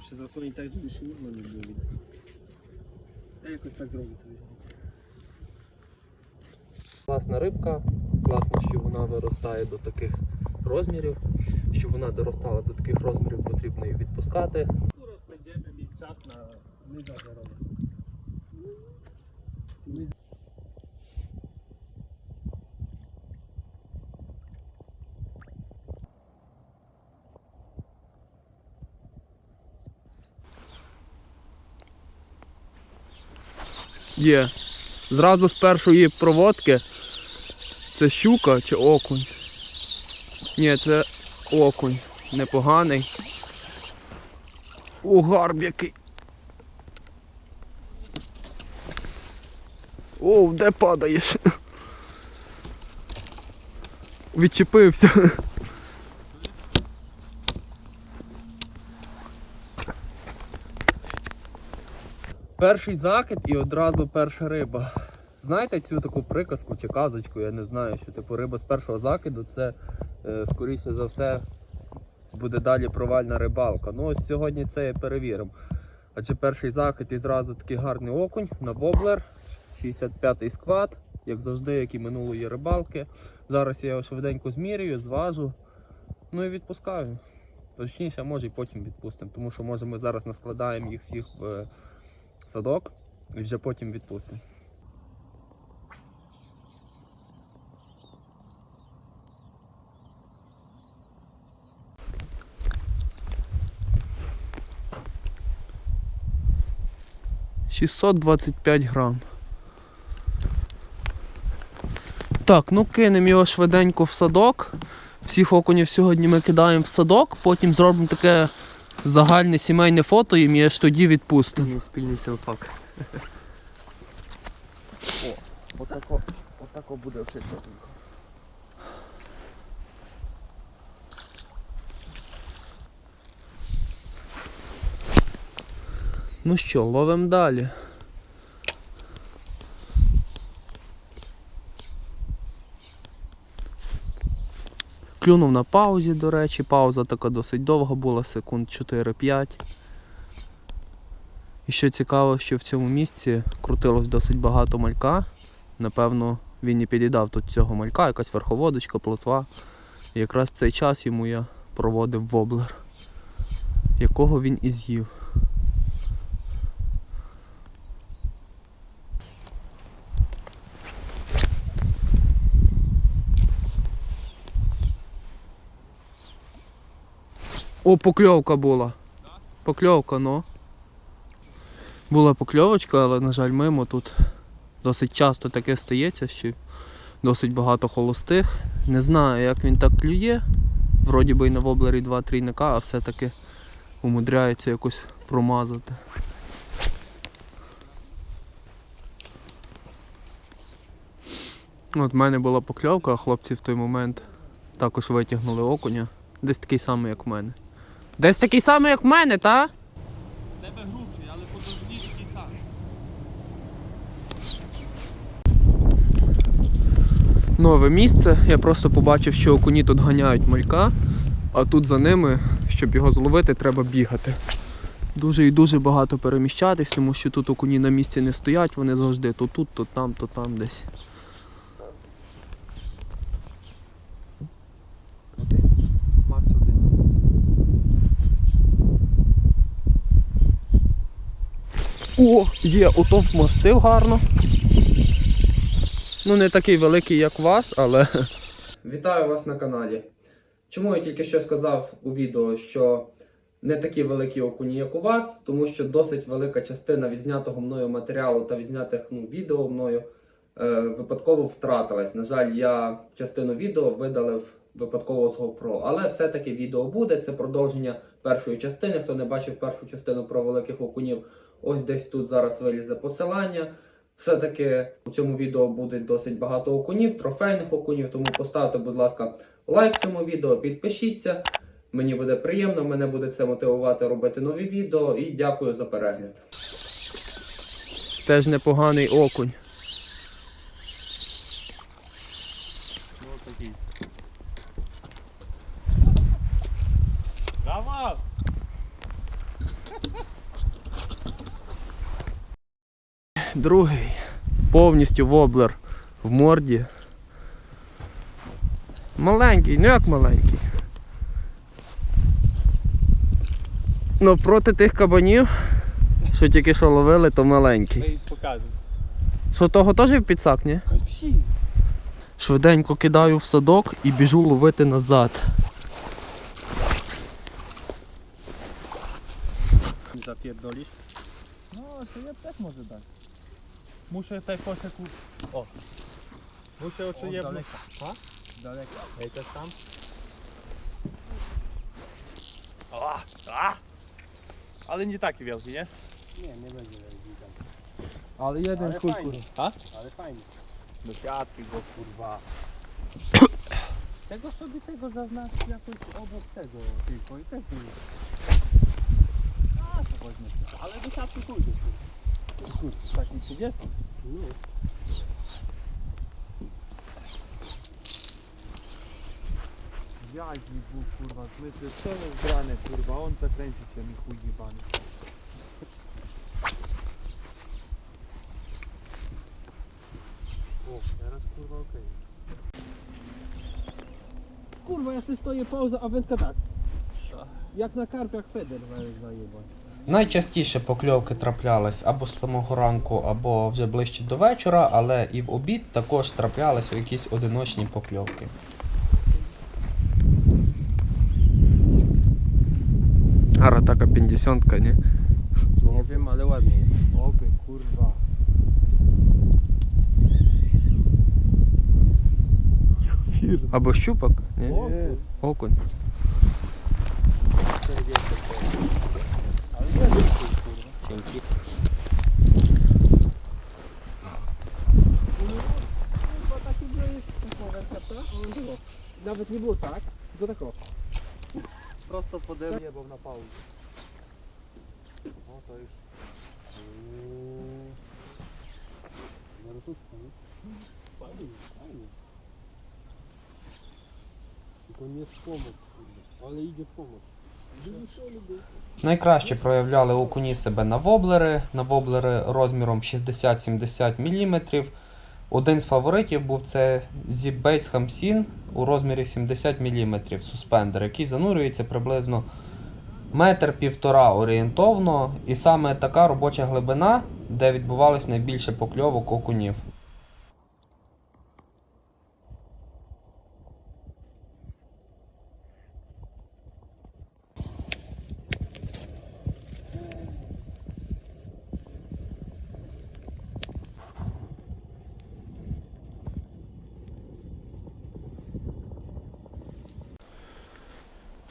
Ще tak, żeby się równo nie było widać. Ja jakoś tak zrobię. to. Класна рибка, класно, що вона виростає до таких розмірів. Щоб вона доростала до таких розмірів, потрібно її відпускати. Będziemy mieć czas na Є. Зразу з першої проводки. Це щука чи окунь? Ні, це окунь. Непоганий. О, гарб який. О, де падаєш? Відчепився. Перший закид і одразу перша риба. Знаєте цю таку приказку чи казочку, я не знаю, що типу риба з першого закиду це е, скоріше за все буде далі провальна рибалка. Ну ось сьогодні це і перевіримо. Адже перший закид і зразу такий гарний окунь на воблер, 65-й сквад, як завжди, як і минулої рибалки. Зараз я його швиденько змірюю, зважу, ну і відпускаю. Точніше, може і потім відпустимо, тому що може ми зараз наскладаємо їх всіх в е, садок і вже потім відпустимо. Шістсот двадцять п'ять грам. Так, ну кинемо його швиденько в садок. Всіх окунів сьогодні ми кидаємо в садок, потім зробимо таке загальне сімейне фото і я аж тоді відпустив. Спільний селфак. О, отако, отако буде все чотенько. Ну що, ловимо далі. Клюнув на паузі, до речі, пауза така досить довга була, секунд 4-5. І що цікаво, що в цьому місці крутилось досить багато малька. Напевно, він і підідав тут цього малька, якась верховодочка, плотва. І якраз цей час йому я проводив воблер, якого він і з'їв. О, покльовка була. Покльовка, ну. Була покльовочка, але, на жаль, мимо тут досить часто таке стається, що досить багато холостих. Не знаю, як він так клює. Вроді би і на воблері два трійника, а все-таки умудряється якось промазати. От в мене була покльовка, а хлопці в той момент також витягнули окуня. Десь такий самий, як в мене. Десь такий самий, як в мене, та? Тебе грубший, але по довжині такий самий. Нове місце. Я просто побачив, що окуні тут ганяють малька, а тут за ними, щоб його зловити, треба бігати. Дуже і дуже багато переміщатись, тому що тут окуні на місці не стоять, вони завжди то тут, то там, то там десь. Макс один. О, є, ото вмостив гарно. Ну, не такий великий, як у вас, але. Вітаю вас на каналі. Чому я тільки що сказав у відео, що не такі великі окуні, як у вас, тому що досить велика частина відзнятого мною матеріалу та відзнятих ну, відео мною е, випадково втратилась. На жаль, я частину відео видалив випадково з GoPro, але все-таки відео буде. Це продовження першої частини. Хто не бачив першу частину про великих окунів, ось десь тут зараз вилізе посилання. Все-таки у цьому відео буде досить багато окунів, трофейних окунів, тому поставте, будь ласка, лайк цьому відео, підпишіться. Мені буде приємно, мене буде це мотивувати робити нові відео і дякую за перегляд. Теж непоганий окунь. Ну такий. Давай! Другий. Повністю воблер в морді. Маленький, ну як маленький. Ну проти тих кабанів, що тільки що ловили, то маленький. Ми покажемо. Що того теж в підсак, ні? Всі. Швиденько кидаю в садок і біжу ловити назад. Zapierdolisz? No, to ja też może dać. Muszę tutaj poseku... O. Muszę oczy. Daleka. A? Daleka. Ej, też tam? O, a! Ale nie taki wielki, nie? Nie, nie będzie wielki tam. Ale jeden Ale kurwa. A? Ale fajnie. Do siatki go, kurwa. Tego sobie tego zaznacz jakoś obok tego tylko i też nie A, to weźmie. Ale do siatki pójdzie, Kurwa, taki 30. No. Jaj, mi był, kurwa, myślę, co jest grane, kurwa, on zakręci się mi chuj jebany. O, teraz kurwa okej. Kurwa, ja sobie stoję pauza, a wędka tak. Jak na karpiach Feder zajebać. Найчастіше покльовки траплялись або з самого ранку, або вже ближче до вечора, але і в обід також траплялись якісь одиночні покльовки. Ара така 50 ні? Wiem, ale ładnie jest. Oby, kurwa. Або щупак, ні? O, Окунь. Dzięki. Nawet nie było tak, tylko tak o. Prosto pode mnie, bo na pauzie. O, to już. Zarotuszka, nie? Fajnie, fajnie. Tylko nie w pomoc, kurde. Ale idzie w pomoc. Найкраще проявляли окуні себе на воблери, на воблери розміром 60-70 мм. Один з фаворитів був це Zip-Baits Hamsin у розмірі 70 мм суспендер, який занурюється приблизно метр півтора орієнтовно, і саме така робоча глибина, де відбувалось найбільше покльовок окунів.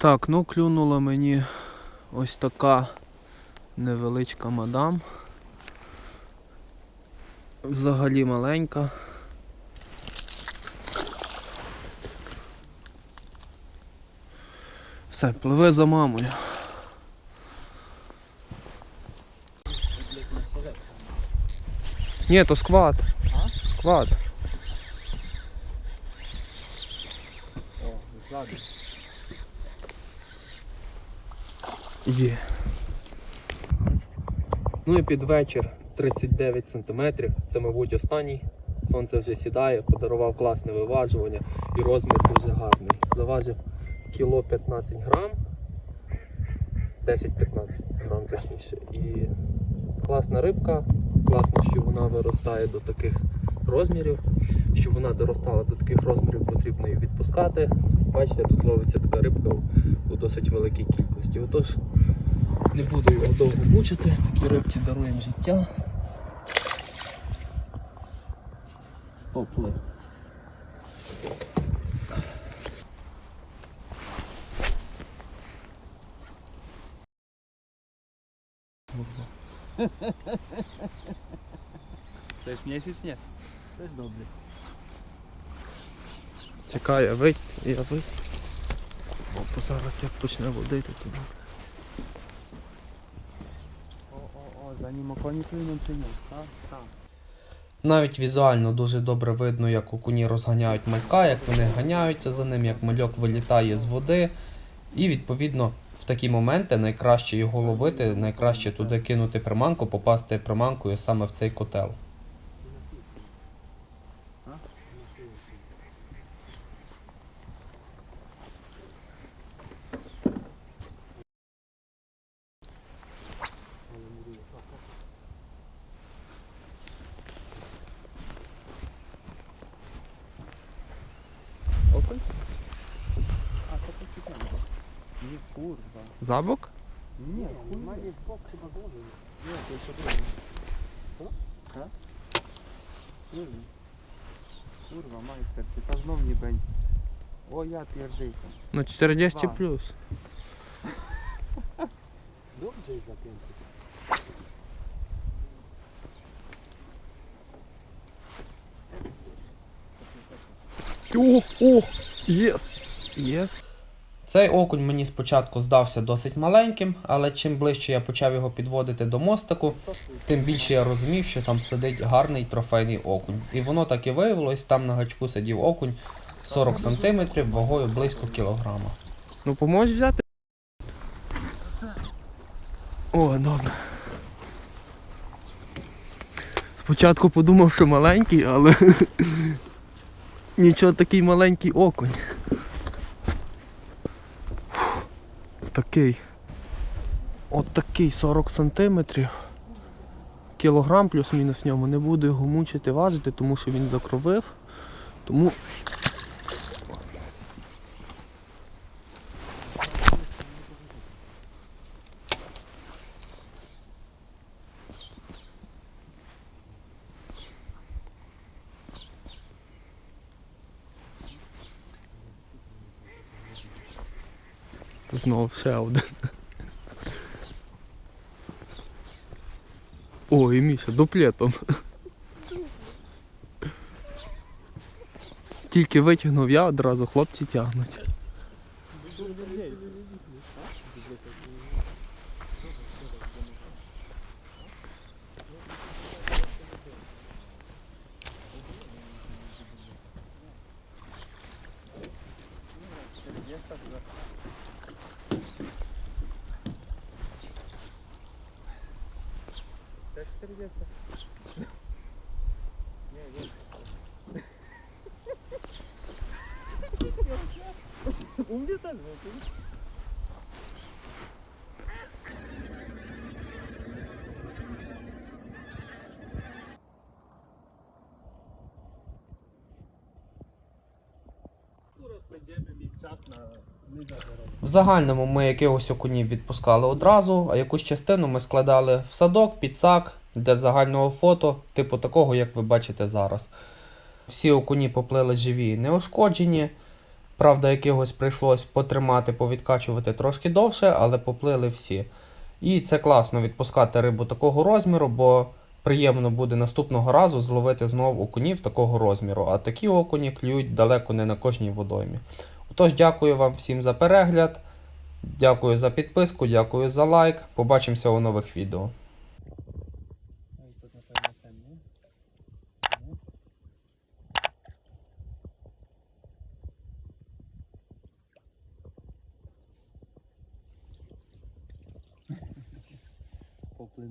Так, ну клюнула мені ось така невеличка мадам. Взагалі маленька. Все, пливе за мамою. Ні, то сквад. Сквад. O, ślady. Є. Ну і під вечір 39 см. Це, мабуть, останній. Сонце вже сідає, подарував класне виважування і розмір дуже гарний. Заважив кіло 15 грам. 10-15 грам точніше. І класна рибка. Класно, що вона виростає до таких розмірів. Щоб вона доростала до таких розмірів, потрібно її відпускати. Бачите, тут ловиться така рибка у досить великій кількості. Отож, не буду його довго мучити, такі рибці даруємо життя. Попли. Chcesz mniejszy czy nie? Też dobry. Чекай, я вийти, я вийти. Бо зараз як почне водити, то O, o, ним nie? Tak, tak. Навіть візуально дуже добре видно, як окуні розганяють малька, як вони ганяються за ним, як мальок вилітає з води. І відповідно в такі моменти найкраще його ловити, найкраще туди кинути приманку, попасти приманкою саме в цей котел. Окунь? А, то почекай. Ні, курва. Забок? Ні, хуй. Має бок хіба голови. Ні, то ще другий. Що? А? Другий. Курва, майстер, чи та знов нібень. О, я там. Ну 40 Два. плюс. Добре закинути. О, о, єс. Єс. Цей окунь мені спочатку здався досить маленьким, але чим ближче я почав його підводити до мостику, тим більше я розумів, що там сидить гарний трофейний окунь. І воно так і виявилось, там на гачку сидів окунь 40 см вагою близько кілограма. Ну поможеш взяти? О, добре. Спочатку подумав, що маленький, але нічого такий маленький окунь. Фух, Такий. От такий 40 сантиметрів. Кілограм плюс-мінус в ньому. Не буду його мучити важити, тому що він закровив. Тому Знов ще один. Ой, Міша, дуплетом. Тільки витягнув я, одразу хлопці тягнуть. göstereceğiz de. Ne gel. Um detalhe, não tem В загальному ми якихось окунів відпускали одразу, а якусь частину ми складали в садок, підсак для загального фото, типу такого, як ви бачите зараз. Всі окуні поплили живі і неушкоджені. Правда, якихось прийшлось потримати, повідкачувати трошки довше, але поплили всі. І це класно відпускати рибу такого розміру, бо приємно буде наступного разу зловити знову окунів такого розміру. А такі окуні клюють далеко не на кожній водоймі. Отож, дякую вам всім за перегляд. Дякую за підписку, дякую за лайк. Побачимося у нових відео. Oj,